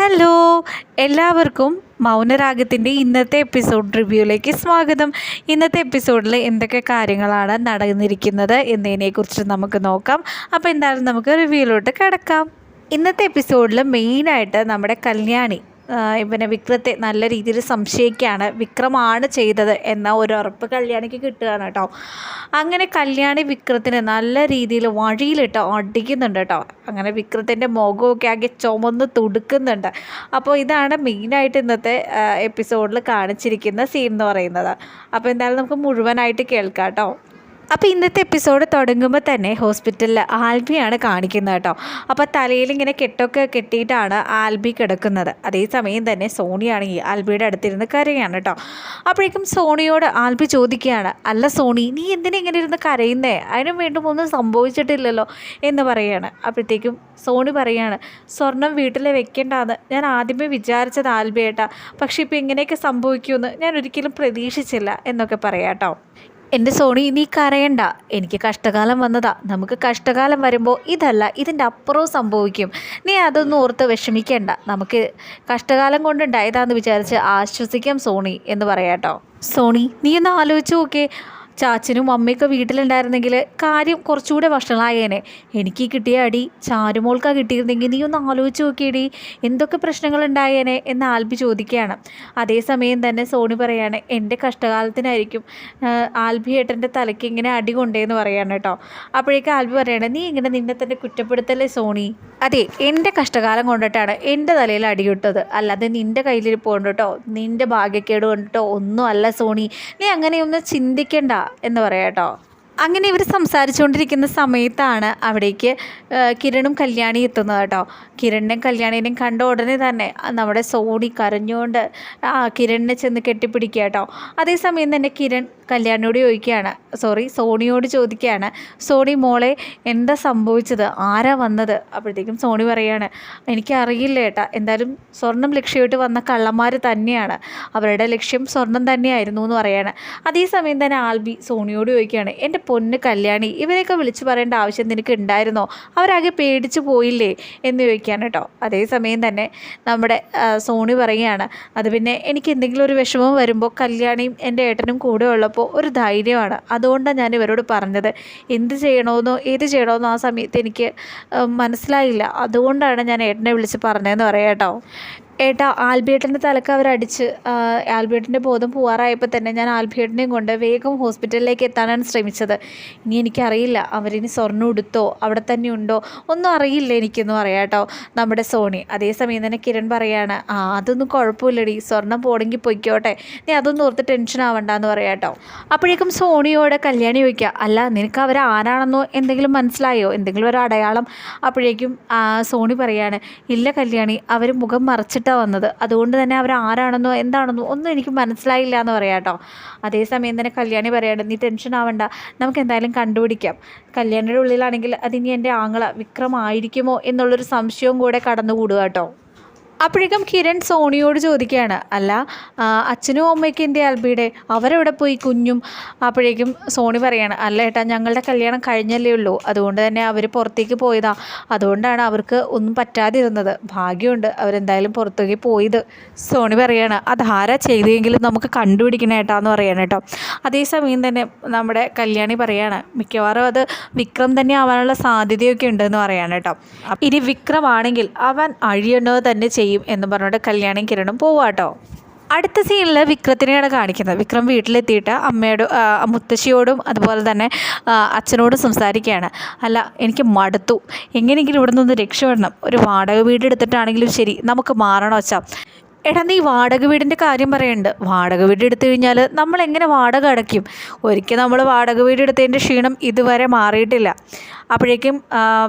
Hello എല്ലാവർക്കും മൗനരാഗത്തിന്റെ ഇന്നത്തെ episode റിവ്യൂയിലേക്ക് സ്വാഗതം. ഇന്നത്തെ എപ്പിസോഡിൽ എന്തൊക്കെ കാര്യങ്ങളാണ് നടന്നിരിക്കുന്നത് എന്നതിനെക്കുറിച്ച് നമുക്ക് നോക്കാം. അപ്പോൾ എന്തായാലും നമുക്ക് റിവ്യൂയിലോട്ട് കിടക്കാം. ഇന്നത്തെ എപ്പിസോഡിൽ മെയിനായിട്ട് നമ്മുടെ കല്യാണി ഇവനെ വിക്രത്തെ നല്ല രീതിയിൽ സംശയിക്കുകയാണ് വിക്രമാണ് ചെയ്തത് എന്ന ഒരു ഉറപ്പ് കല്യാണിക്ക് കിട്ടുകയാണ് കേട്ടോ. അങ്ങനെ കല്യാണി വിക്രത്തിനെ നല്ല രീതിയിൽ വഴിയിലിട്ട് അടിക്കുന്നുണ്ട് കേട്ടോ. അങ്ങനെ വിക്രത്തിന്റെ മുഖമൊക്കെ ആകെ ചുമന്ന് തുടുക്കുന്നുണ്ട്. അപ്പോൾ ഇതാണ് മെയിനായിട്ട് ഇന്നത്തെ എപ്പിസോഡിൽ കാണിച്ചിരിക്കുന്ന സീൻ എന്ന് പറയുന്നത്. അപ്പോൾ എന്തായാലും നമുക്ക് മുഴുവനായിട്ട് കേൾക്കാം കേട്ടോ. അപ്പോൾ ഇന്നത്തെ എപ്പിസോഡ് തുടങ്ങുമ്പോൾ തന്നെ ഹോസ്പിറ്റലിൽ ആൽബിയാണ് കാണിക്കുന്നത് കേട്ടോ. അപ്പോൾ തലയിൽ ഇങ്ങനെ കെട്ടൊക്കെ കെട്ടിയിട്ടാണ് ആൽബി കിടക്കുന്നത്. അതേസമയം തന്നെ സോണിയാണെങ്കിൽ ആൽബിയുടെ അടുത്തിരുന്ന് കരയാണ് കേട്ടോ. അപ്പോഴേക്കും സോണിയോട് ആൽബി ചോദിക്കുകയാണ് അല്ല സോണി നീ എന്തിനാ ഇങ്ങനെ ഇരുന്ന് കരയുന്നേ? അതിനും വീണ്ടും ഒന്നും സംഭവിച്ചിട്ടില്ലല്ലോ എന്ന് പറയുകയാണ് അപ്പോഴത്തേക്കും സോണി പറയാണ് സ്വർണം വീട്ടിൽ വെക്കേണ്ടെന്ന്. ഞാൻ ആദ്യമേ വിചാരിച്ചത് ആൽബിയേട്ടാ. പക്ഷേ ഇപ്പോൾ ഇങ്ങനെയൊക്കെ സംഭവിക്കുമെന്ന് ഞാൻ ഒരിക്കലും പ്രതീക്ഷിച്ചില്ല എന്നൊക്കെ പറയാം കേട്ടോ. എന്റെ സോണി നീ കരയണ്ട. എനിക്ക് കഷ്ടകാലം വന്നതാ. നമുക്ക് കഷ്ടകാലം വരുമ്പോൾ ഇതല്ല ഇതിന്റെ അപ്പുറവും സംഭവിക്കും. നീ അതൊന്നും ഓർത്ത് വിഷമിക്കേണ്ട. നമുക്ക് കഷ്ടകാലം കൊണ്ടുണ്ടായതാന്ന് വിചാരിച്ച് ആശ്വസിക്കാം സോണി എന്ന് പറയാട്ടോ. സോണി നീ ഒന്ന് ആലോചിച്ച് നോക്കേ ചാച്ചനും അമ്മയൊക്കെ വീട്ടിലുണ്ടായിരുന്നെങ്കിൽ കാര്യം കുറച്ചുകൂടെ വഷളായേനെ. എനിക്ക് കിട്ടിയ അടി ചാരുമോൾക്കാ കിട്ടിയിരുന്നെങ്കിൽ നീ ഒന്ന് ആലോചിച്ച് നോക്കിയടി. എന്തൊക്കെ പ്രശ്നങ്ങൾ ഉണ്ടായേനെ എന്ന് ആൽബി ചോദിക്കുകയാണ്. അതേസമയം തന്നെ സോണി പറയാണ് എന്റെ കഷ്ടകാലത്തിനായിരിക്കും ആൽബി ഏട്ടന്റെ തലയ്ക്ക് ഇങ്ങനെ അടി കൊണ്ടേന്ന് പറയാണ് കേട്ടോ. അപ്പോഴേക്കും ആൽബി പറയാണ് നീ ഇങ്ങനെ നിന്നെ തന്നെ കുറ്റപ്പെടുത്തല്ലേ സോണി? അതെ എന്റെ കഷ്ടകാലം കൊണ്ടിട്ടാണ് എന്റെ തലയിൽ അടി കിട്ടത് അല്ലാതെ നിന്റെ കയ്യിലിരിപ്പ് കൊണ്ടിട്ടോ നിന്റെ ഭാഗ്യക്കേട് കൊണ്ടിട്ടോ ഒന്നും അല്ല സോണി. നീ അങ്ങനെയൊന്നും ചിന്തിക്കണ്ട. എന്ന് പറയാം കേട്ടോ. അങ്ങനെ ഇവർ സംസാരിച്ചുകൊണ്ടിരിക്കുന്ന സമയത്താണ് അവിടേക്ക് കിരണും കല്യാണി എത്തുന്നത് കേട്ടോ. കിരണിനെയും കല്യാണിനെയും കണ്ട ഉടനെ തന്നെ നമ്മുടെ സോണി കരഞ്ഞുകൊണ്ട് ആ കിരണിനെ ചെന്ന് കെട്ടിപ്പിടിക്കുക കേട്ടോ. അതേസമയം തന്നെ കിരൺ കല്യാണിയോട് ചോദിക്കുകയാണ്. സോറി സോണിയോട് ചോദിക്കുകയാണ്. സോണി മോളെ എന്താ സംഭവിച്ചത്? ആരാ വന്നത്? അപ്പോഴത്തേക്കും സോണി പറയാണ് എനിക്കറിയില്ല ഏട്ടാ. എന്തായാലും സ്വർണം ലക്ഷ്യമായിട്ട് വന്ന കള്ളന്മാർ തന്നെയാണ്. അവരുടെ ലക്ഷ്യം സ്വർണം തന്നെയായിരുന്നു എന്ന് പറയാണ്. അതേസമയം തന്നെ ആൽബി സോണിയോട് ചോദിക്കുകയാണ് എന്റെ പൊന്ന് കല്യാണി ഇവരെയൊക്കെ വിളിച്ചു പറയേണ്ട ആവശ്യം നിനക്ക് ഉണ്ടായിരുന്നോ? അവരാകെ പേടിച്ചു പോയില്ലേ? എന്ന് ചോദിക്കുകയാണ് കേട്ടോ. അതേസമയം തന്നെ നമ്മുടെ സോണി പറയുകയാണ് അത് പിന്നെ എനിക്ക് എന്തെങ്കിലും ഒരു വിഷമം വരുമ്പോൾ കല്യാണിയും എന്റെ ഏട്ടനും കൂടെ ഉള്ളപ്പോൾ ഒരു ധൈര്യമാണ്. അതുകൊണ്ടാണ് ഞാൻ ഇവരോട് പറഞ്ഞത്. എന്ത് ചെയ്യണമെന്നോ ഏത് ചെയ്യണമെന്നോ ആ സമയത്ത് എനിക്ക് മനസ്സിലായില്ല. അതുകൊണ്ടാണ് ഞാൻ ഏട്ടനെ വിളിച്ച് പറഞ്ഞതെന്ന് പറയാം കേട്ടോ. ഏട്ടാ ആൽബിയേട്ടന്റെ തലക്ക് അവരടിച്ച് ആൽബിയേട്ടന്റെ ബോധം പോവാറായപ്പോൾ തന്നെ ഞാൻ ആൽബിയേട്ടനെയും കൊണ്ട് വേഗം ഹോസ്പിറ്റലിലേക്ക് എത്താനാണ് ശ്രമിച്ചത്. ഇനി എനിക്കറിയില്ല അവരിനി സ്വർണം ഉടുത്തോ അവിടെ തന്നെ ഉണ്ടോ ഒന്നും അറിയില്ല എനിക്കെന്ന് പറയാം കേട്ടോ നമ്മുടെ സോണി. അതേസമയം തന്നെ കിരൺ പറയാണ് ആ അതൊന്നും കുഴപ്പമില്ലടി സ്വർണം പോണെങ്കിൽ പൊയ്ക്കോട്ടെ നീ അതൊന്നും ഓർത്ത് ടെൻഷൻ ആവണ്ടെന്ന് പറയാം കേട്ടോ. അപ്പോഴേക്കും സോണിയോടെ കല്യാണി ചോദിക്കുക അല്ല നിനക്ക് അവർ ആരാണെന്നോ എന്തെങ്കിലും മനസ്സിലായോ? എന്തെങ്കിലും ഒരു അടയാളം? അപ്പോഴേക്കും സോണി പറയാണ് ഇല്ല കല്യാണി അവർ മുഖം മറച്ചിട്ടാണ് വന്നത്. അതുകൊണ്ട് തന്നെ അവർ ആരാണെന്നോ എന്താണെന്നോ ഒന്നും എനിക്ക് മനസ്സിലായില്ല എന്ന് പറയാം കേട്ടോ. അതേസമയം തന്നെ കല്യാണി പറയാണ് നീ ടെൻഷൻ ആവണ്ട നമുക്ക് എന്തായാലും കണ്ടുപിടിക്കാം. കല്യാണിയുടെ ഉള്ളിലാണെങ്കിൽ അതിനി എന്റെ ആങ്ങള വിക്രമായിരിക്കുമോ? എന്നുള്ളൊരു സംശയവും കൂടെ കടന്നുകൂടുക കേട്ടോ. അപ്പോഴേക്കും കിരൺ സോണിയോട് ചോദിക്കുകയാണ് അല്ല അച്ഛനും അമ്മയ്ക്കും എന്റെ ആൽബിയുടെ അവരെവിടെ പോയി കുഞ്ഞും? അപ്പോഴേക്കും സോണി പറയാണ് അല്ല ഏട്ടാ ഞങ്ങളുടെ കല്യാണം കഴിഞ്ഞല്ലേ ഉള്ളൂ. അതുകൊണ്ട് തന്നെ അവർ പുറത്തേക്ക് പോയതാ. അതുകൊണ്ടാണ് അവർക്ക് ഒന്നും പറ്റാതിരുന്നത്. ഭാഗ്യമുണ്ട് അവരെന്തായാലും പുറത്തേക്ക് പോയത്. സോണി പറയാണ് അതാരാ ചെയ്തെങ്കിലും നമുക്ക് കണ്ടുപിടിക്കണം ഏട്ടാന്ന് പറയാണ് കേട്ടോ. അതേസമയം തന്നെ നമ്മുടെ കല്യാണി പറയാണ് മിക്കവാറും അത് വിക്രം തന്നെ ആവാനുള്ള സാധ്യതയൊക്കെ ഉണ്ടെന്ന് പറയാണ് കേട്ടോ. ഇനി വിക്രമാണെങ്കിൽ അവൻ അഴിയണോ തന്നെ ചെയ്യും. എന്ന് പറഞ്ഞിട്ട് കല്യാണം കിരണും പോവാട്ടോ. അടുത്ത സീനിൽ വിക്രത്തിനെയാണ് കാണിക്കുന്നത്. വിക്രം വീട്ടിലെത്തിയിട്ട് അമ്മയോട് മുത്തശ്ശിയോടും അതുപോലെ തന്നെ അച്ഛനോട് അച്ഛനോടും സംസാരിക്കുകയാണ്. അല്ല എനിക്ക് മടുത്തു. എങ്ങനെയെങ്കിലും ഇവിടെ നിന്ന് രക്ഷപ്പെടണം ഒരു വാടക വീട് എടുത്തിട്ടാണെങ്കിലും ശരി. നമുക്ക് മാറണം അച്ഛാ? എടാ നീ വാടക വീടിന്റെ കാര്യം പറയുന്നുണ്ട് വാടക വീട് എടുത്തു കഴിഞ്ഞാൽ നമ്മൾ എങ്ങനെ വാടക അടയ്ക്കും? ഒരിക്കൽ നമ്മൾ വാടക വീട് എടുത്തതിന്റെ ക്ഷീണം ഇതുവരെ മാറിയിട്ടില്ല. അപ്പോഴേക്കും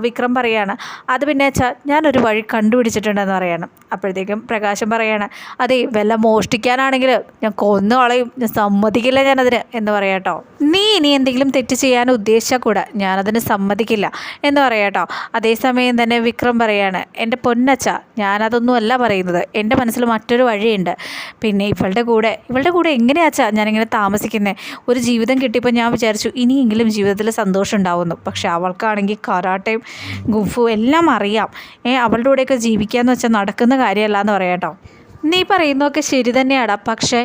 വിക്രം പറയാണ് അത് പിന്നെ വെച്ചാൽ ഞാനൊരു വഴി കണ്ടുപിടിച്ചിട്ടുണ്ടെന്ന് പറയാണ്. അപ്പോഴത്തേക്കും പ്രകാശം പറയാണ് അതെ വല്ല മോഷ്ടിക്കാനാണെങ്കിൽ ഞാൻ കൊന്നു കളയും ഞാൻ സമ്മതിക്കില്ല ഞാനതിന് എന്ന് പറയാട്ടോ നീ ഇനി എന്തെങ്കിലും തെറ്റ് ചെയ്യാൻ ഉദ്ദേശിച്ചാൽ കൂടെ ഞാനതിന് സമ്മതിക്കില്ല എന്ന് പറയാട്ടോ അതേസമയം തന്നെ വിക്രം പറയാണ് എന്റെ പൊന്നച്ച ഞാനതൊന്നും അല്ല പറയുന്നത് എന്റെ മനസ്സിൽ മറ്റൊരു വഴിയുണ്ട്. പിന്നെ ഇവളുടെ കൂടെ ഇവളുടെ കൂടെ എങ്ങനെയാച്ചാ ഞാനിങ്ങനെ താമസിക്കുന്നത് ഒരു ജീവിതം കിട്ടിയപ്പോൾ ഞാൻ വിചാരിച്ചു ഇനിയെങ്കിലും ജീവിതത്തിൽ സന്തോഷം ഉണ്ടാവുന്നു പക്ഷെ അവൾക്കാണെങ്കിൽ അവൾക്കാണെങ്കിൽ കരാട്ടയും ഗുഫു എല്ലാം അറിയാം. ഏ അവളുടെ കൂടെയൊക്കെ ജീവിക്കാന്ന് വെച്ചാൽ നടക്കുന്ന കാര്യമല്ല എന്ന് പറയാം കേട്ടോ. നീ പറയുന്നതൊക്കെ ശരി തന്നെയാണ് പക്ഷേ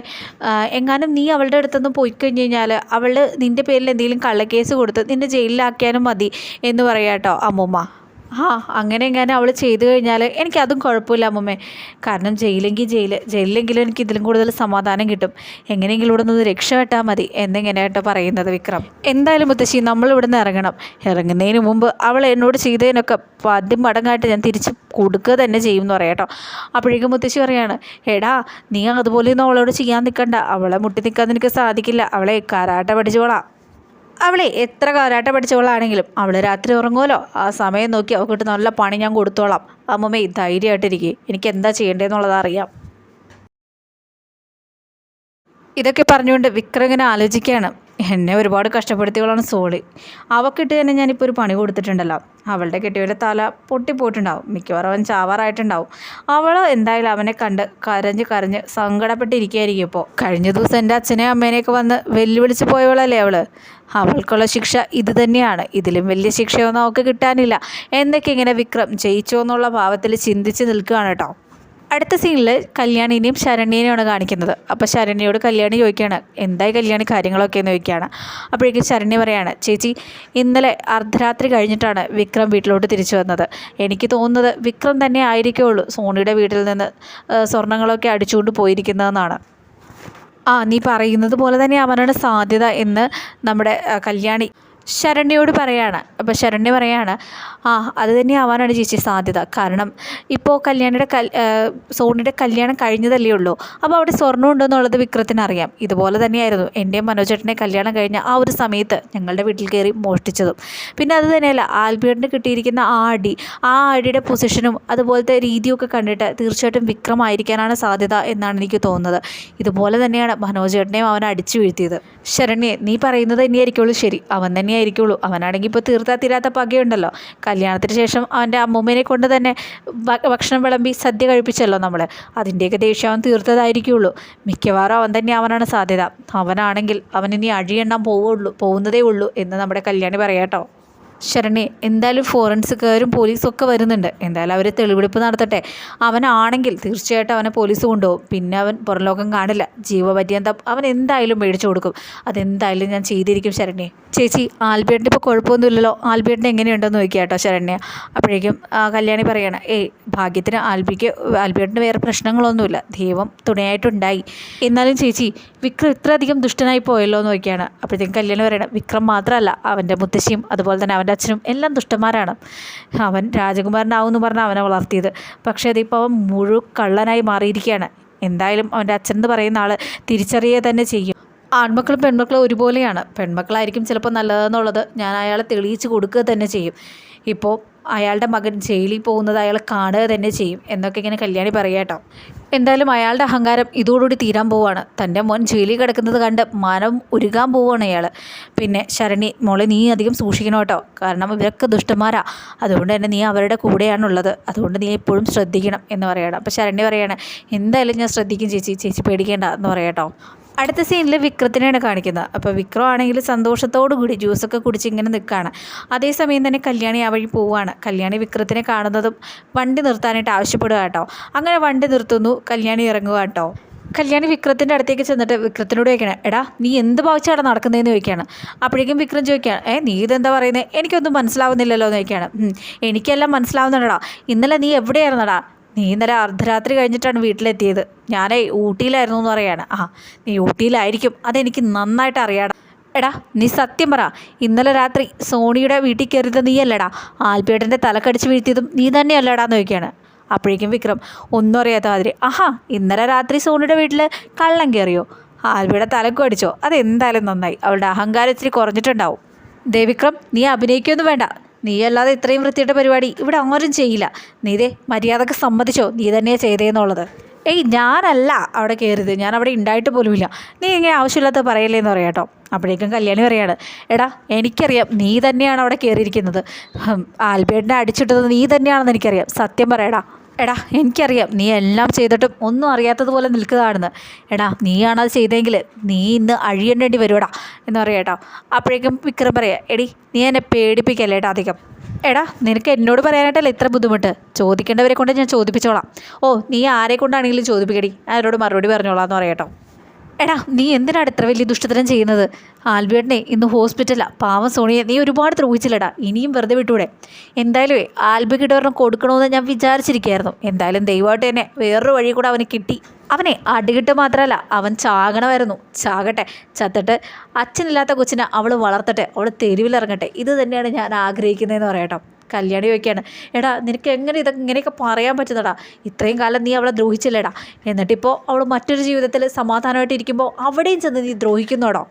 എങ്ങാനും നീ അവളുടെ അടുത്തുനിന്ന് പോയി കഴിഞ്ഞ് കഴിഞ്ഞാൽ അവൾ നിന്റെ പേരിൽ എന്തെങ്കിലും കള്ളക്കേസ് കൊടുത്ത് നിന്നെ ജയിലിലാക്കിയാലും മതി എന്ന് പറയാം കേട്ടോ അമ്മൂമ്മ. ആ അങ്ങനെ എങ്ങനെ അവൾ ചെയ്തു കഴിഞ്ഞാൽ എനിക്കതും കുഴപ്പമില്ല അമ്മമ്മേ. കാരണം ജയിലെങ്കിൽ ജയിൽ ജയിലെങ്കിലും എനിക്ക് ഇതിലും കൂടുതൽ സമാധാനം കിട്ടും. എങ്ങനെയെങ്കിലും ഇവിടെ നിന്ന് രക്ഷപ്പെട്ടാൽ മതി എന്നിങ്ങനെ കേട്ടോ പറയുന്നത് വിക്രം. എന്തായാലും മുത്തശ്ശി നമ്മൾ ഇവിടെ നിന്ന് ഇറങ്ങണം. ഇറങ്ങുന്നതിന് മുമ്പ് അവൾ എന്നോട് ചെയ്തതിനൊക്കെ പതി മടങ്ങായിട്ട് ഞാൻ തിരിച്ച് കൊടുക്കുക തന്നെ ചെയ്യും എന്ന് പറയാം അപ്പോഴേക്കും മുത്തശ്ശി പറയാണ് എടാ നീ അതുപോലെയൊന്നും അവളോട് ചെയ്യാൻ നിൽക്കണ്ട അവളെ മുട്ടി നിൽക്കാൻ നിനക്ക് സാധിക്കില്ല. അവളെ കരാട്ട പഠിച്ചോളാം അവളെ എത്ര കാലാട്ട പഠിച്ചവളാണെങ്കിലും അവൾ രാത്രി ഉറങ്ങുമല്ലോ. ആ സമയം നോക്കി അവൾക്കിട്ട് നല്ല പണി ഞാൻ കൊടുത്തോളാം. അമ്മമ്മേ ധൈര്യമായിട്ടിരിക്കുക എനിക്ക് എന്താ ചെയ്യേണ്ടതെന്നുള്ളത് അറിയാം. ഇതൊക്കെ പറഞ്ഞുകൊണ്ട് വിക്രം ഇങ്ങനെ ആലോചിക്കുകയാണ്. എന്നെ ഒരുപാട് കഷ്ടപ്പെടുത്തിയവളാണ് സോളി. അവക്കിട്ട് തന്നെ ഞാനിപ്പോൾ ഒരു പണി കൊടുത്തിട്ടുണ്ടല്ലോ. അവളുടെ കെട്ടിയുടെ തല പൊട്ടിപ്പോയിട്ടുണ്ടാവും മിക്കവാറും അവൻ ചാവാറായിട്ടുണ്ടാവും. അവൾ എന്തായാലും അവനെ കണ്ട് കരഞ്ഞ് കരഞ്ഞ് സങ്കടപ്പെട്ടിരിക്കുകയായിരിക്കും ഇപ്പോൾ കഴിഞ്ഞ ദിവസം എന്റെ അച്ഛനെയും അമ്മേനെയൊക്കെ വന്ന് വെല്ലുവിളിച്ച് പോയവളല്ലേ അവൾ അവൾക്കുള്ള ശിക്ഷ ഇത് തന്നെയാണ്. ഇതിലും വലിയ ശിക്ഷയൊന്നും അവൾക്ക് കിട്ടാനില്ല. എന്നൊക്കെ ഇങ്ങനെ വിക്രം ജയിച്ചോ എന്നുള്ള ഭാവത്തിൽ ചിന്തിച്ച് നിൽക്കുകയാണ് കേട്ടോ. അടുത്ത സീനിൽ കല്യാണിനെയും ശരണ്യനെയാണ് കാണിക്കുന്നത്. അപ്പോൾ ശരണ്യയോട് കല്യാണി ചോദിക്കുകയാണ് എന്തായി കല്യാണി? കാര്യങ്ങളൊക്കെ എന്ന് ചോദിക്കുകയാണ്. അപ്പോഴേക്കും ശരണ്യ പറയാണ് ചേച്ചി ഇന്നലെ അർദ്ധരാത്രി കഴിഞ്ഞിട്ടാണ് വിക്രം വീട്ടിലോട്ട് തിരിച്ചു വന്നത്. എനിക്ക് തോന്നുന്നത് വിക്രം തന്നെ ആയിരിക്കുള്ളൂ സോണിയുടെ വീട്ടിൽ നിന്ന് സ്വർണങ്ങളൊക്കെ അടിച്ചുകൊണ്ട് പോയിരിക്കുന്നതെന്നാണ്. ആ നീ പറയുന്നത് പോലെ തന്നെ അവനാണ് സാധ്യത എന്ന് നമ്മുടെ കല്യാണി ശരണ്യയോട് പറയാണ്. അപ്പോൾ ശരണ്യ പറയാണ് ആ അത് തന്നെ ആവാനാണ് ചേച്ചി സാധ്യത. കാരണം ഇപ്പോൾ കല്യാണിയുടെ കൽ സോണിയുടെ കല്യാണം കഴിഞ്ഞതല്ലേ ഉള്ളൂ. അപ്പോൾ അവിടെ സ്വർണം ഉണ്ടെന്നുള്ളത് വിക്രത്തിന് അറിയാം. ഇതുപോലെ തന്നെയായിരുന്നു. എന്റെയും മനോജേട്ടനെ കല്യാണം കഴിഞ്ഞ ആ ഒരു സമയത്ത് ഞങ്ങളുടെ വീട്ടിൽ കയറി മോഷ്ടിച്ചതും. പിന്നെ അത് തന്നെയല്ല ആൽബിയേട്ടിന് കിട്ടിയിരിക്കുന്ന ആ അടി ആ അടിയുടെ പൊസിഷനും അതുപോലത്തെ രീതിയൊക്കെ കണ്ടിട്ട് തീർച്ചയായിട്ടും വിക്രമായിരിക്കാനാണ് സാധ്യത എന്നാണ് എനിക്ക് തോന്നുന്നത്. ഇതുപോലെ തന്നെയാണ് മനോജേട്ടനെയും അവൻ അടിച്ചു വീഴ്ത്തിയത്. ശരണ്യെ നീ പറയുന്നത് തന്നെയായിരിക്കുള്ളൂ ശരി. അവൻ തന്നെയായിരിക്കുള്ളൂ അവനാണെങ്കിൽ ഇപ്പോൾ തീർത്താ തീരാത്ത പകയുണ്ടല്ലോ. കല്യാണത്തിന് ശേഷം അവന്റെ അമ്മൂമ്മേനെ കൊണ്ട് തന്നെ ഭക്ഷണം വിളമ്പി സദ്യ കഴിപ്പിച്ചല്ലോ നമ്മൾ അതിന്റെയൊക്കെ ദേഷ്യം അവൻ തീർത്തതായിരിക്കുള്ളൂ. മിക്കവാറും അവൻ തന്നെ അവനാണ് സാധ്യത. അവനാണെങ്കിൽ അവനിനി അഴിയെണ്ണം പോവുള്ളൂ പോകുന്നതേ ഉള്ളൂ എന്ന് നമ്മുടെ കല്യാണി പറയാട്ടോ ശരണി എന്തായാലും ഫോറൻസിക്കാരും പോലീസും ഒക്കെ വരുന്നുണ്ട്. എന്തായാലും അവർ തെളിവെടുപ്പ് നടത്തട്ടെ. അവനാണെങ്കിൽ തീർച്ചയായിട്ടും അവനെ പോലീസ് കൊണ്ടുപോകും. പിന്നെ അവൻ പുറംലോകം കാണില്ല. ജീവപര്യന്തം അവൻ എന്തായാലും മേടിച്ചു കൊടുക്കും. അതെന്തായാലും ഞാൻ ചെയ്തിരിക്കും ശരണ്യെ ചേച്ചി ആൽബിയേട്ടിന് ഇപ്പോൾ കുഴപ്പമൊന്നുമില്ലല്ലോ. ആൽബിയേട്ടിന് എങ്ങനെയുണ്ടെന്ന് നോക്കിയാ കേട്ടോ ശരണ്യ അപ്പോഴേക്കും കല്യാണി പറയണം ഏയ് ഭാഗ്യത്തിന് ആൽബിക്ക് ആൽബേട്ടിന് വേറെ പ്രശ്നങ്ങളൊന്നുമില്ല. ദൈവം തുണയായിട്ടുണ്ടായി. എന്നാലും ചേച്ചി വിക്രം ഇത്രയധികം ദുഷ്ടനായി പോയല്ലോ എന്ന് നോക്കിയാണ്. അപ്പോഴത്തേക്കും കല്യാണം പറയണം വിക്രം മാത്രമല്ല അവന്റെ മുത്തശ്ശിയും അതുപോലെ തന്നെ അവന്റെ അച്ഛനും എല്ലാം ദുഷ്ടന്മാരാണ്. അവൻ രാജകുമാരനാവുമെന്ന് പറഞ്ഞാൽ അവനെ വളർത്തിയത്. പക്ഷേ അതിപ്പോൾ അവൻ മുഴു കള്ളനായി മാറിയിരിക്കുകയാണ്. എന്തായാലും അവന്റെ അച്ഛൻ എന്ന് പറയുന്ന ആൾ തിരിച്ചറിയുക തന്നെ ചെയ്യും. ആൺമക്കളും പെൺമക്കളും ഒരുപോലെയാണ്. പെൺമക്കളായിരിക്കും ചിലപ്പോൾ നല്ലതെന്നുള്ളത് ഞാൻ അയാളെ തെളിയിച്ച് കൊടുക്കുക തന്നെ ചെയ്യും. ഇപ്പോൾ അയാളുടെ മകൻ ജയിലിൽ പോകുന്നത് അയാൾ കാണുക തന്നെ ചെയ്യും. എന്നൊക്കെ ഇങ്ങനെ കല്യാണി പറയാട്ടോ എന്തായാലും അയാളുടെ അഹങ്കാരം ഇതോടുകൂടി തീരാൻ പോവാണ്. തന്റെ മോൻ ജയിലിൽ കിടക്കുന്നത് കണ്ട് മനം ഉരുകാൻ പോവുകയാണ് അയാൾ പിന്നെ ശരണി മോളെ നീ അധികം സൂക്ഷിക്കണം കേട്ടോ. കാരണം ഇവരൊക്കെ ദുഷ്ടന്മാരാ. അതുകൊണ്ട് തന്നെ നീ അവരുടെ കൂടെയാണുള്ളത്. അതുകൊണ്ട് നീ എപ്പോഴും ശ്രദ്ധിക്കണം എന്ന് പറയണം. അപ്പോൾ ശരണി പറയാണ് എന്തായാലും ഞാൻ ശ്രദ്ധിക്കും ചേച്ചി. ചേച്ചി പേടിക്കേണ്ട എന്ന് പറയാട്ടോ അടുത്ത സീനിൽ വിക്രത്തിനെയാണ് കാണിക്കുന്നത്. അപ്പോൾ വിക്രം ആണെങ്കിൽ സന്തോഷത്തോടു കൂടി ജ്യൂസൊക്കെ കുടിച്ച് ഇങ്ങനെ നിൽക്കുകയാണ് അതേസമയം തന്നെ കല്യാണി ആ വഴി പോവുകയാണ് കല്യാണി വിക്രത്തിനെ കാണുന്നതും വണ്ടി നിർത്താനായിട്ട് ആവശ്യപ്പെടുക കേട്ടോ. അങ്ങനെ വണ്ടി നിർത്തുന്നു കല്യാണി ഇറങ്ങുക കേട്ടോ. കല്യാണി വിക്രത്തിന്റെ അടുത്തേക്ക് ചെന്നിട്ട് വിക്രത്തിനോട് ചോദിക്കണം എടാ നീ എന്ത് ഭാവിച്ചാണ് നടക്കുന്നതെന്ന് ചോദിക്കുകയാണ്. അപ്പോഴേക്കും വിക്രം ചോദിക്കുകയാണ് ഏ നീ ഇതെന്താ പറയുന്നത് എനിക്കൊന്നും മനസ്സിലാവുന്നില്ലല്ലോ എന്ന് ചോദിക്കുകയാണ്. എനിക്കെല്ലാം മനസ്സിലാവുന്നുണ്ടടാ. ഇന്നലെ നീ എവിടെയായിരുന്നടാ? നീ ഇന്നലെ അർദ്ധരാത്രി കഴിഞ്ഞിട്ടാണ് വീട്ടിലെത്തിയത്. ഞാനേ ഊട്ടിയിലായിരുന്നു എന്ന് പറയാണ്. ആ നീ ഊട്ടിയിലായിരിക്കും. അതെനിക്ക് നന്നായിട്ട് അറിയാടാ. എടാ നീ സത്യം പറ. ഇന്നലെ രാത്രി സോണിയുടെ വീട്ടിൽ കയറിയത് നീയല്ലടാ. ആൽബേട്ടിന്റെ തലക്കടിച്ച് വീഴ്ത്തിയതും നീ തന്നെയല്ലടാന്ന് ചോദിക്കുകയാണ്. അപ്പോഴേക്കും വിക്രം ഒന്നും അറിയാത്ത മാതിരി ആഹാ ഇന്നലെ രാത്രി സോണിയുടെ വീട്ടിൽ കള്ളം കയറിയോ? ആൽബിയുടെ തലക്കും അടിച്ചോ. അതെന്തായാലും നന്നായി. അവളുടെ അഹങ്കാരം ഇച്ചിരി കുറഞ്ഞിട്ടുണ്ടാവും. ദേവിക്രം നീ അഭിനയിക്കൊന്നും വേണ്ട. നീ അല്ലാതെ ഇത്രയും വൃത്തിയുടെ പരിപാടി ഇവിടെ ആരും ചെയ്യില്ല. നീ ഇതേ മര്യാദയ്ക്ക് സമ്മതിച്ചോ. നീ തന്നെയാണ് ചെയ്തേന്നുള്ളത്. ഏയ് ഞാനല്ല അവിടെ കയറിയത് ഞാൻ അവിടെ ഉണ്ടായിട്ട് പോലുമില്ല. നീ ഇങ്ങനെ ആവശ്യമില്ലാത്ത പറയല്ലേ എന്ന് പറയാം കേട്ടോ. അപ്പോഴേക്കും കല്യാണി പറയാണ് എടാ എനിക്കറിയാം നീ തന്നെയാണ് അവിടെ കയറിയിരിക്കുന്നത് ആൽബേട്ടിനെ അടിച്ചിട്ടത് നീ തന്നെയാണെന്ന് എനിക്കറിയാം. സത്യം പറയടാ. എടാ എനിക്കറിയാം. നീ എല്ലാം ചെയ്തിട്ടും ഒന്നും അറിയാത്തതുപോലെ നിൽക്കുകയാണെന്ന് എടാ നീയാണത് ചെയ്തെങ്കിൽ നീ ഇന്ന് അഴിയണ്ടേണ്ടി വരുമെടാ എന്ന് പറയാം കേട്ടോ. അപ്പോഴേക്കും വിക്രം പറയാം എടി നീ എന്നെ പേടിപ്പിക്കല്ലേ ഏട്ടാ അധികം? എടാ നിനക്ക് എന്നോട് പറയാനായിട്ടല്ല ഇത്ര ബുദ്ധിമുട്ട്? ചോദിക്കേണ്ടവരെ കൊണ്ട് ഞാൻ ചോദിപ്പിച്ചോളാം. ഓ നീ ആരെ കൊണ്ടാണെങ്കിലും ചോദിപ്പിക്കടി. അവരോട് മറുപടി പറഞ്ഞോളാം എന്ന് പറയാം കേട്ടോ. എടാ നീ എന്തിനാണ് ഇത്ര വലിയ ദുഷ്ടതരം ചെയ്യുന്നത്? ആൽബിയേട്ടനെ ഇന്ന് ഹോസ്പിറ്റലാണ് പാവം സോണിയെ നീ ഒരുപാട് ദ്രോഹിച്ചില്ലടാ. ഇനിയും വെറുതെ വിട്ടൂടെ. എന്തായാലും ആൽബിക്ക് ഒരെണ്ണം കൊടുക്കണമെന്ന് ഞാൻ വിചാരിച്ചിരിക്കുകയായിരുന്നു. എന്തായാലും ദൈവമായിട്ട് തന്നെ വേറൊരു വഴി കൂടെ അവന് കിട്ടി. അവനെ അടികിട്ട് മാത്രമല്ല അവൻ ചാകണമായിരുന്നു. ചാകട്ടെ ചത്തിട്ട് അച്ഛനില്ലാത്ത കൊച്ചിനെ അവൾ വളർത്തട്ടെ അവൾ തെരുവിലിറങ്ങട്ടെ. ഇത് തന്നെയാണ് ഞാൻ ആഗ്രഹിക്കുന്നതെന്ന് പറയട്ടോ. കല്യാണി ചോദിക്കുകയാണ് എടാ നിനക്ക് എങ്ങനെ ഇതൊക്കെ ഇങ്ങനെയൊക്കെ പറയാൻ പറ്റുന്നടാ? ഇത്രയും കാലം നീ അവളെ ദ്രോഹിച്ചില്ലേടാ? എന്നിട്ടിപ്പോൾ അവൾ മറ്റൊരു ജീവിതത്തിൽ സമാധാനമായിട്ട് ഇരിക്കുമ്പോൾ അവിടെയും ചെന്ന് നീ ദ്രോഹിക്കുന്നോടോ?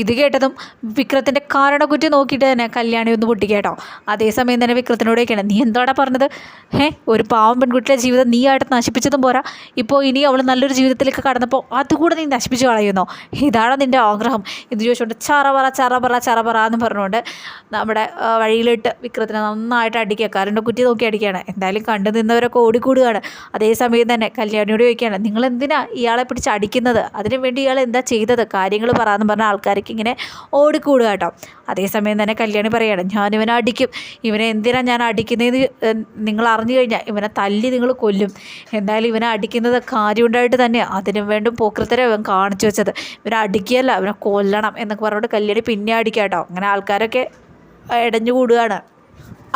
ഇത് കേട്ടതും വിക്രത്തിന്റെ കാരണക്കുറ്റി നോക്കിയിട്ട് തന്നെ കല്യാണി ഒന്ന് പൊട്ടിക്കേട്ടോ. അതേസമയം തന്നെ വിക്രത്തിനോട് ചോദിക്കണം നീ എന്താടാ പറഞ്ഞത്? ഹേ ഒരു പാവം പെൺകുട്ടിയുടെ ജീവിതം നീ ആയിട്ട് നശിപ്പിച്ചതും പോരാ. ഇപ്പോൾ ഇനി അവൾ നല്ലൊരു ജീവിതത്തിലേക്ക് കടന്നപ്പോൾ അതുകൂടെ നീ നശിപ്പിച്ച് കളയുന്നോ? ഇതാണ് നിന്റെ ആഗ്രഹം. ഇത് ചോദിച്ചുകൊണ്ട് ചറപറ ചറപറ ചറപറ എന്ന് പറഞ്ഞുകൊണ്ട് നമ്മുടെ വഴിയിലിട്ട് വിക്രത്തിനെ നന്നായിട്ട് അടിക്കുക. കരണ്ട് കുറ്റി നോക്കി അടിക്കുകയാണ്. എന്തായാലും കണ്ടു നിന്നവരൊക്കെ ഓടിക്കൂടുകയാണ്. അതേസമയം തന്നെ കല്യാണിയോട് ചോദിക്കുകയാണ് നിങ്ങൾ എന്തിനാ ഇയാളെ പിടിച്ച് അടിക്കുന്നത്? അതിനു വേണ്ടി ഇയാൾ എന്താ ചെയ്തത്? കാര്യങ്ങൾ പറയാമെന്ന് പറഞ്ഞ ആൾക്കാർക്ക് ഇങ്ങനെ ഓടിക്കൂടുക കേട്ടോ. അതേസമയം തന്നെ കല്യാണി പറയാണ് ഞാൻ ഇവനെ അടിക്കും. ഇവനെ എന്തിനാണ് ഞാൻ അടിക്കുന്നതെന്ന് നിങ്ങൾ അറിഞ്ഞു കഴിഞ്ഞാൽ ഇവനെ തല്ലി നിങ്ങൾ കൊല്ലും. എന്തായാലും ഇവനെ അടിക്കുന്നത് കാര്യമുണ്ടായിട്ട് തന്നെ അതിനും വേണ്ടും പോക്രത്തരെ ഇവൻ കാണിച്ചു വെച്ചത്. ഇവനെ അടിക്കുകയല്ല ഇവനെ കൊല്ലണം എന്നൊക്കെ പറഞ്ഞുകൊണ്ട് കല്യാണി പിന്നെ അടിക്കാം കേട്ടോ അങ്ങനെ ആൾക്കാരൊക്കെ ഇടഞ്ഞു കൂടുകയാണ്.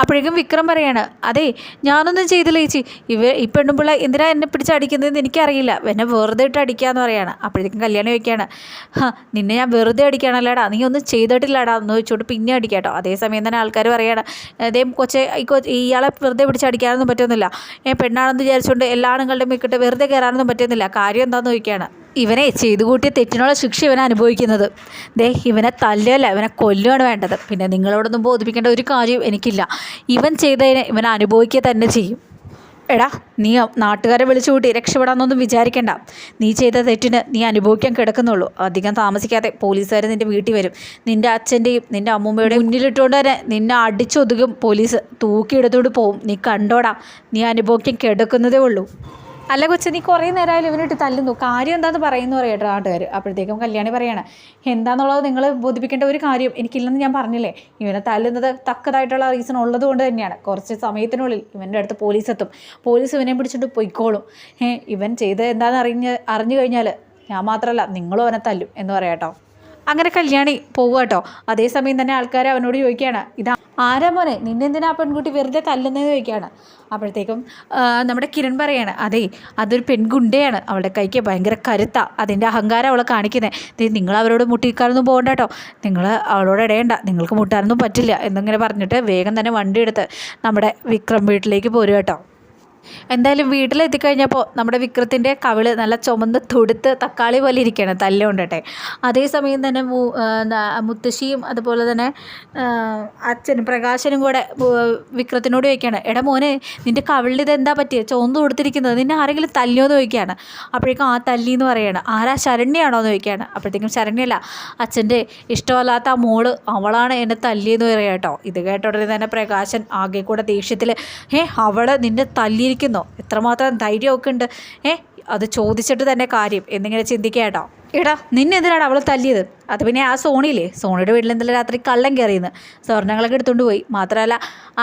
അപ്പോഴേക്കും വിക്രം പറയാണ് അതെ ഞാനൊന്നും ചെയ്തില്ല ചേച്ചി. ഇവ ഈ പെണ്ണുമ്പിള്ള എന്തിനാ എന്നെ പിടിച്ച് അടിക്കുന്നതെന്ന് എനിക്കറിയില്ല. എന്നെ വെറുതെ ഇട്ട് അടിക്കാന്ന് പറയാണ്. അപ്പോഴേക്കും കല്യാണം വയ്ക്കുകയാണ് ഹാ നിന്നെ ഞാൻ വെറുതെ അടിക്കുകയാണല്ലേടാ നീ ഒന്നും ചെയ്തിട്ടില്ലടാ. എന്ന് വെച്ചോട്ട് പിന്നെ അടിക്കാട്ടോ. അതേസമയം തന്നെ ആൾക്കാർ പറയാണ് അതേ കൊച്ചെ ഇയാളെ വെറുതെ പിടിച്ച് അടിക്കാനൊന്നും പറ്റുന്നില്ല. പെണ്ണാണെന്ന് വിചാരിച്ചുകൊണ്ട് എല്ലാ ആണുങ്ങളുടെയും മിക്കിട്ട് വെറുതെ കയറാനൊന്നും പറ്റുന്നില്ല. കാര്യം എന്താണെന്ന് ചോദിക്കുകയാണ് ഇവനെ ചെയ്തു കൂട്ടിയ തെറ്റിനുള്ള ശിക്ഷ ഇവൻ അനുഭവിക്കുന്നത്. ദേ ഇവനെ തല്ലുകയല്ല ഇവനെ കൊല്ലുകയാണ് വേണ്ടത്. പിന്നെ നിങ്ങളോടൊന്നും ബോധിപ്പിക്കേണ്ട ഒരു കാര്യം എനിക്കില്ല. ഇവൻ ചെയ്തതിനെ ഇവൻ അനുഭവിക്കുക തന്നെ ചെയ്യും. എടാ നീ നാട്ടുകാരെ വിളിച്ചു കൂട്ടി രക്ഷപ്പെടാമെന്നൊന്നും വിചാരിക്കണ്ട. നീ ചെയ്ത തെറ്റിന് നീ അനുഭവിക്കാൻ കിടക്കുന്നുള്ളൂ. അധികം താമസിക്കാതെ പോലീസുകാർ നിന്റെ വീട്ടിൽ വരും. നിന്റെ അച്ഛന്റെയും നിന്റെ അമ്മൂമ്മയുടെയും മുന്നിലിട്ടുകൊണ്ട് തന്നെ നിന്നെ അടിച്ചൊതുക്കും പോലീസ്. തൂക്കിയെടുത്തോണ്ട് പോവും. നീ കണ്ടോടാ നീ അനുഭവിക്കാൻ കിടക്കുന്നതേ ഉള്ളൂ. അല്ല കൊച്ചു നീ കുറേ നേരമായാലും ഇവനിട്ട് തല്ലുന്നു. കാര്യം എന്താണെന്ന് പറയുന്നു പറയട്ടെ നാട്ടുകാർ അപ്പോഴത്തേക്കും കല്യാണി പറയാണ് എന്താണെന്നുള്ളത് നിങ്ങൾ ബോധിപ്പിക്കേണ്ട ഒരു കാര്യം എനിക്കില്ലെന്ന് ഞാൻ പറഞ്ഞില്ലേ? ഇവനെ തല്ലുന്നത് തക്കതായിട്ടുള്ള റീസൺ ഉള്ളത് കൊണ്ട് തന്നെയാണ്. കുറച്ച് സമയത്തിനുള്ളിൽ ഇവന്റെ അടുത്ത് പോലീസ് എത്തും. പോലീസ് ഇവനെ പിടിച്ചിട്ട് പൊയ്ക്കോളും. ഇവൻ ചെയ്തത് എന്താണെന്ന് അറിഞ്ഞ് അറിഞ്ഞു കഴിഞ്ഞാൽ ഞാൻ മാത്രമല്ല നിങ്ങളും അവനെ തല്ലും. എന്ന് പറയാട്ടോ അങ്ങനെ കല്യാണി പോവുക കേട്ടോ അതേസമയം തന്നെ ആൾക്കാർ അവനോട് ചോദിക്കുകയാണ് ഇതാ ആരാ മോനെ? നിന്നെന്തിനാ പെൺകുട്ടി വെറുതെ തല്ലുന്നതെന്ന് ചോദിക്കുകയാണ്. അപ്പോഴത്തേക്കും നമ്മുടെ കിരൺ പറയാണ് അതെ അതൊരു പെൺകുണ്ടയാണ് അവളുടെ കൈക്ക് ഭയങ്കര കരുത്ത. അതിന്റെ അഹങ്കാരം അവളെ കാണിക്കുന്നത് നിങ്ങൾ അവരോട് മുട്ടിക്കാനൊന്നും പോകണ്ട കേട്ടോ നിങ്ങൾ അവളോട് ഇടയണ്ട. നിങ്ങൾക്ക് മുട്ടാനൊന്നും പറ്റില്ല. എന്നിങ്ങനെ പറഞ്ഞിട്ട് വേഗം തന്നെ വണ്ടി എടുത്ത് നമ്മുടെ വിക്രം വീട്ടിലേക്ക് പോരുക കേട്ടോ എന്തായാലും വീട്ടിലെത്തിക്കഴിഞ്ഞപ്പോൾ നമ്മുടെ വിക്രത്തിന്റെ കവിൾ നല്ല ചുമന്ന് തുടുത്ത് തക്കാളി പോലെ ഇരിക്കുകയാണ് തല്ലുകൊണ്ടട്ടെ. അതേസമയം തന്നെ മുത്തശ്ശിയും അതുപോലെ തന്നെ അച്ഛനും പ്രകാശനും കൂടെ വിക്രത്തിനോട് ചോദിക്കുകയാണ് എടാ മോനെ നിന്റെ കവിളിൽ ഇത് എന്താ പറ്റിയത് ചുവന്ന് കൊടുത്തിരിക്കുന്നത് നിന്നെ ആരെങ്കിലും തല്ലിയോ? എന്ന് ചോദിക്കുകയാണ്. അപ്പോഴേക്കും ആ തല്ലി എന്ന് പറയുകയാണ് ആരാ ശരണ്യാണോ? എന്ന് ചോദിക്കുകയാണ്. അപ്പോഴത്തേക്കും ശരണ്യല്ല അച്ഛന്റെ ഇഷ്ടമല്ലാത്ത ആ മോൾ അവളാണ് എന്നെ തല്ലിയെന്ന് പറയുക കേട്ടോ. ഇത് കേട്ട ഉടനെ തന്നെ പ്രകാശൻ ആകെ കൂടെ ദേഷ്യത്തിൽ ഏ അവൾ നിന്നെ തല്ലിയിരിക്കുന്നോ എത്രമാത്രം ധൈര്യമൊക്കെ ഉണ്ട്. ഏ അത് ചോദിച്ചിട്ട് തന്നെ കാര്യം. എന്നിങ്ങനെ ചിന്തിക്കുക കേട്ടോ. എടാ നിന്നെന്തിനാണ് അവൾ തല്ലിയത്? അത് പിന്നെ ആ സോണിയില്ലേ? സോണിയുടെ വീട്ടിൽ ഇന്നലെ രാത്രി കള്ളം കയറിയെന്ന്. സ്വർണങ്ങളൊക്കെ എടുത്തുകൊണ്ട് പോയി. മാത്രമല്ല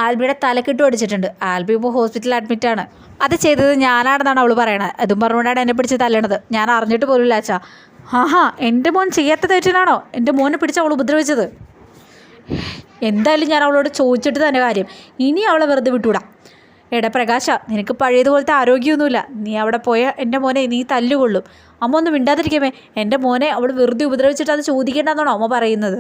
ആൽബിയുടെ തലക്കിട്ട് അടിച്ചിട്ടുണ്ട് ആൽബി ഇപ്പോൾ ഹോസ്പിറ്റലിൽ അഡ്മിറ്റാണ് അത് ചെയ്തത് ഞാനാണെന്നാണ് അവൾ പറയണത് അതും പറഞ്ഞുകൊണ്ടാണ് എന്നെ പിടിച്ച് തല്ലണത്. ഞാൻ അറിഞ്ഞിട്ട് പോലുമില്ല അച്ഛാ. ആഹാ എന്റെ മോൻ ചെയ്യാത്ത തെറ്റിനാണോ? എന്റെ മോനെ പിടിച്ച് അവൾ ഉപദ്രവിച്ചത്? എന്തായാലും ഞാൻ അവളോട് ചോദിച്ചിട്ട് തന്നെ കാര്യം. ഇനി അവളെ വെറുതെ വിട്ടൂടാ. എടാ പ്രകാശ നിനക്ക് പഴയതുപോലത്തെ ആരോഗ്യമൊന്നുമില്ല. നീ അവിടെ പോയ എന്റെ മോനെ നീ തല്ലുകൊള്ളും. അമ്മ ഒന്നും മിണ്ടാതിരിക്കുമേ എന്റെ മോനെ അവൾ വെറുതെ ഉപദ്രവിച്ചിട്ട് അത് ചോദിക്കേണ്ടെന്നാണോ അമ്മ പറയുന്നത്?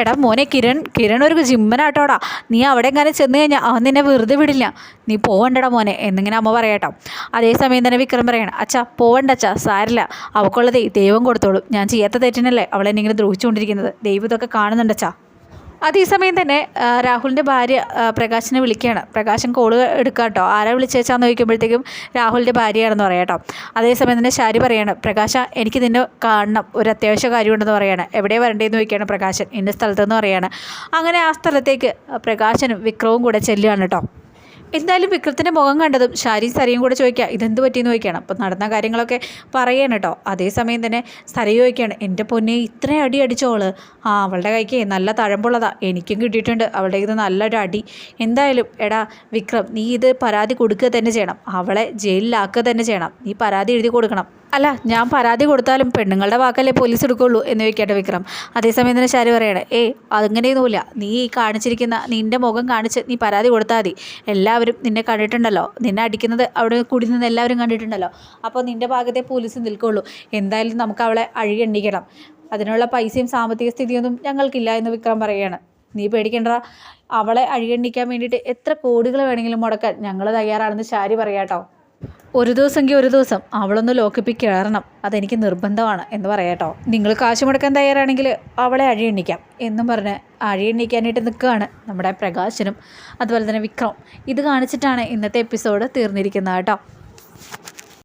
എടാ മോനെ കിരൺ കിരൺ ഒരു ജിമ്മനാട്ടോടാ. നീ അവിടെ എങ്ങനെ ചെന്ന് കഴിഞ്ഞാൽ അവൻ നിന്നെ വെറുതെ വിടില്ല. നീ പോവണ്ടടാ മോനെ എന്നിങ്ങനെ അമ്മ പറയട്ടോ. അതേസമയം തന്നെ വിക്രം പറയണം അച്ഛാ പോവണ്ട അച്ഛാ സാരില്ല. അവൾക്കുള്ളതേ ദൈവം കൊടുത്തോളും. ഞാൻ ചെയ്യാത്ത തെറ്റിനല്ലേ അവളെന്നെ ഇങ്ങനെ ദ്രോഹിച്ചുകൊണ്ടിരിക്കുന്നത്. ദൈവം ഇതൊക്കെ കാണുന്നുണ്ടച്ചാ അതേസമയം തന്നെ രാഹുലിന്റെ ഭാര്യ പ്രകാശിനെ വിളിക്കുകയാണ്. പ്രകാശൻ കോൾ എടുക്കുക കേട്ടോ ആരാ വിളിച്ചേച്ചാന്ന് ചോദിക്കുമ്പോഴത്തേക്കും രാഹുലിന്റെ ഭാര്യയാണെന്ന് പറയാം കേട്ടോ അതേസമയം തന്നെ ശാരി പറയാണ് പ്രകാശ എനിക്ക് നിന്നെ കാണണം. ഒരു അത്യാവശ്യ കാര്യമുണ്ടെന്ന് പറയാണ്. എവിടെ വരണ്ടേന്ന് ചോദിക്കുകയാണ് പ്രകാശൻ. ഇന്ന സ്ഥലത്തെന്ന് പറയാണ്. അങ്ങനെ ആ സ്ഥലത്തേക്ക് പ്രകാശനും വിക്രവും കൂടെ ചെല്ലുകയാണ് കേട്ടോ എന്തായാലും വിക്രത്തിന്റെ മുഖം കണ്ടതും ശാരി സരയും കൂടെ ചോദിക്കുക ഇതെന്ത് പറ്റിയെന്ന് ചോദിക്കുകയാണ് അപ്പം നടന്ന കാര്യങ്ങളൊക്കെ പറയണം കേട്ടോ അതേസമയം തന്നെ സര ചോദിക്കുകയാണ് എന്റെ പൊന്നെ ഇത്രയും അടി അടിച്ചോൾ ആ അവളുടെ കൈക്ക് നല്ല തഴമ്പുള്ളതാ എനിക്കും കിട്ടിയിട്ടുണ്ട് അവളുടെ ഇത് നല്ലൊരു അടി. എന്തായാലും എടാ വിക്രം നീ ഇത് പരാതി കൊടുക്കുക തന്നെ ചെയ്യണം അവളെ ജയിലിലാക്കുക തന്നെ ചെയ്യണം നീ പരാതി എഴുതി കൊടുക്കണം. അല്ല ഞാൻ പരാതി കൊടുത്താലും പെണ്ണുങ്ങളുടെ വാക്കല്ലേ പോലീസ് എടുക്കുള്ളൂ എന്ന് ചോദിക്കട്ടെ വിക്രം. അതേസമയം തന്നെ ശാരി പറയണേ ഏ അതങ്ങനെയൊന്നുമില്ല. നീ ഈ കാണിച്ചിരിക്കുന്ന നിന്റെ മുഖം കാണിച്ച് നീ പരാതി കൊടുത്താൽ മതി. എല്ലാവരും നിന്നെ കണ്ടിട്ടുണ്ടല്ലോ. നിന്നെ അടിക്കുന്നത് അവിടെ കൂടി നിന്ന് എല്ലാവരും കണ്ടിട്ടുണ്ടല്ലോ. അപ്പോൾ നിന്റെ ഭാഗത്തെ പോലീസ് നിൽക്കുള്ളൂ. എന്തായാലും നമുക്ക് അവളെ അഴികണ്ണിക്കണം അതിനുള്ള പൈസയും സാമ്പത്തിക സ്ഥിതിയൊന്നും ഞങ്ങൾക്കില്ല എന്ന് വിക്രം പറയുകയാണ്. നീ പേടിക്കണ്ട. അവളെ അഴികണ്ണിക്കാൻ വേണ്ടിയിട്ട് എത്ര കോടികൾ വേണമെങ്കിലും മുടക്കാൻ ഞങ്ങൾ തയ്യാറാണെന്ന് ശാരി പറയാട്ടോ. ഒരു ദിവസമെങ്കിൽ ഒരു ദിവസം അവളൊന്ന് ലോക്കപ്പിൽ കയറണം. അതെനിക്ക് നിർബന്ധമാണ് എന്ന് പറയാട്ടോ നിങ്ങൾ കാശ് മുടക്കാൻ തയ്യാറാണെങ്കിൽ അവളെ അഴിയെണ്ണിക്കാം എന്നും പറഞ്ഞ് അഴിയെണ്ണിക്കാനായിട്ട് നിൽക്കുകയാണ് നമ്മുടെ പ്രകാശനും അതുപോലെ തന്നെ വിക്രം. ഇത് കാണിച്ചിട്ടാണ് ഇന്നത്തെ എപ്പിസോഡ് തീർന്നിരിക്കുന്നത് കേട്ടോ.